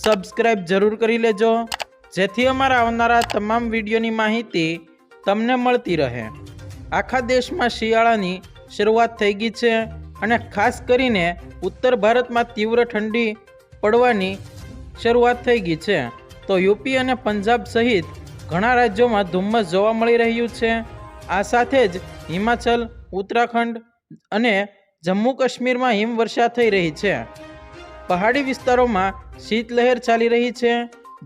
Subscribe જરૂર કરી લેજો. જેથી અમારા આવનારા તમામ વિડીયોની માહિતી તમને મળતી રહે. આખા દેશમાં શિયાળાની શરૂઆત થઈ ગઈ છે અને ખાસ કરીને ઉત્તર ભારતમાં તીવ્ર ઠંડી પડવાની શરૂઆત થઈ ગઈ છે. તો યુપી અને પંજાબ સહિત ઘણા રાજ્યોમાં ધુમ્મસ જોવા મળી રહ્યું છે. આ સાથે જ હિમાચલ, ઉત્તરાખંડ અને જમ્મુ કાશ્મીરમાં હિમવર્ષા થઈ રહી છે. પહાડી વિસ્તારોમાં શીતલહેર ચાલી રહી છે,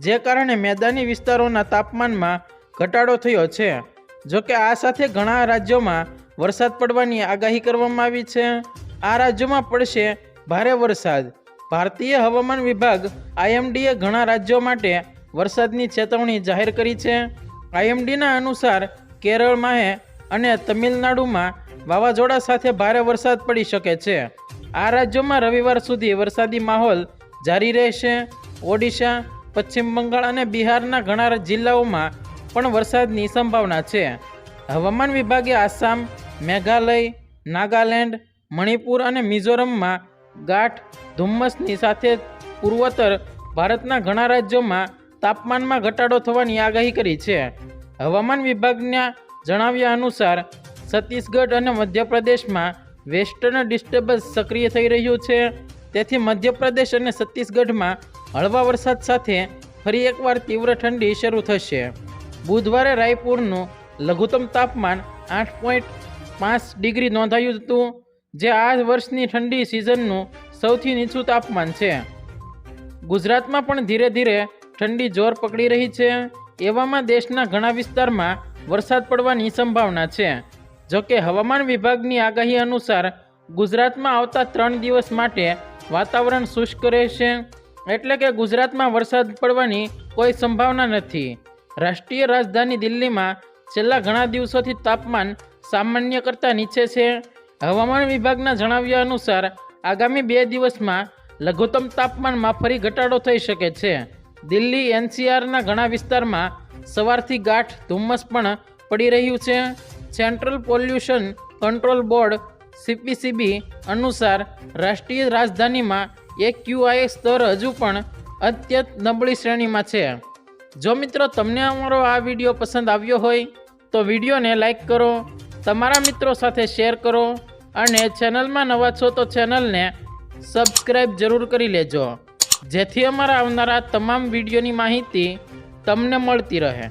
જે કારણે મેદાની વિસ્તારોના તાપમાનમાં ઘટાડો થયો છે. જોકે આ સાથે ઘણા રાજ્યોમાં વરસાદ પડવાની આગાહી કરવામાં આવી છે. આ રાજ્યોમાં પડશે ભારે વરસાદ. ભારતીય હવામાન વિભાગ આઈએમડીએ ઘણા રાજ્યો માટે વરસાદની ચેતવણી જાહેર કરી છે. આઈએમડીના અનુસાર કેરળમાં અને તમિલનાડુમાં વાવાઝોડા સાથે ભારે વરસાદ પડી શકે છે. આ રાજ્યોમાં રવિવાર સુધી વરસાદી માહોલ જારી રહેશે. ઓડિશા, પશ્ચિમ બંગાળ અને બિહારના ઘણા જિલ્લાઓમાં પણ વરસાદની સંભાવના છે. હવામાન વિભાગે આસામ, મેઘાલય, નાગાલેન્ડ, મણિપુર અને મિઝોરમમાં ગાઢ ધુમ્મસની સાથે પૂર્વોત્તર ભારતના ઘણા રાજ્યોમાં તાપમાનમાં ઘટાડો થવાની આગાહી કરી છે. હવામાન વિભાગના જણાવ્યા અનુસાર, છત્તીસગઢ અને મધ્યપ્રદેશમાં વેસ્ટર્ન ડિસ્ટર્બન્સ સક્રિય થઈ રહ્યું છે. તેથી મધ્યપ્રદેશ અને છત્તીસગઢમાં હળવા વરસાદ સાથે ફરી એકવાર તીવ્ર ઠંડી શરૂ થશે. બુધવારે રાયપુરનું લઘુત્તમ તાપમાન આઠ પોઈન્ટ પાંચ ડિગ્રી નોંધાયું હતું, જે આ વર્ષની ઠંડી સિઝનનું સૌથી નીચું તાપમાન છે. ગુજરાતમાં પણ ધીરે ધીરે ઠંડી જોર પકડી રહી છે. એવામાં દેશના ઘણા વિસ્તારમાં વરસાદ પડવાની સંભાવના છે. જોકે હવામાન વિભાગની આગાહી અનુસાર ગુજરાતમાં આવતા ત્રણ દિવસ માટે વાતાવરણ શુષ્ક રહેશે, એટલે કે ગુજરાતમાં વરસાદ પડવાની કોઈ સંભાવના નથી. રાષ્ટ્રીય રાજધાની દિલ્હીમાં છેલ્લા ઘણા દિવસોથી તાપમાન સામાન્ય કરતાં નીચે છે. હવામાન વિભાગના જણાવ્યા અનુસાર આગામી બે દિવસમાં લઘુત્તમ તાપમાનમાં ફરી ઘટાડો થઈ શકે છે. દિલ્હી એનસીઆરના ઘણા વિસ્તારમાં સવારથી ગાઢ ધુમ્મસ પણ પડી રહ્યું છે. Central pollution control board CPCB અનુસાર રાષ્ટ્રીય રાજધાનીમાં એક ક્યુઆઈ સ્તર હજુ પણ અત્યંત નબળી શ્રેણીમાં છે. જો મિત્રો તમને અમારો આ વીડિયો પસંદ આવ્યો હોય, તો વિડીયોને લાઈક કરો, તમારા મિત્રો સાથે શેર કરો અને ચેનલમાં નવા છો તો ચેનલને સબસ્ક્રાઈબ જરૂર કરી લેજો. જેથી અમારા આવનારા તમામ વિડીયોની માહિતી તમને મળતી રહે.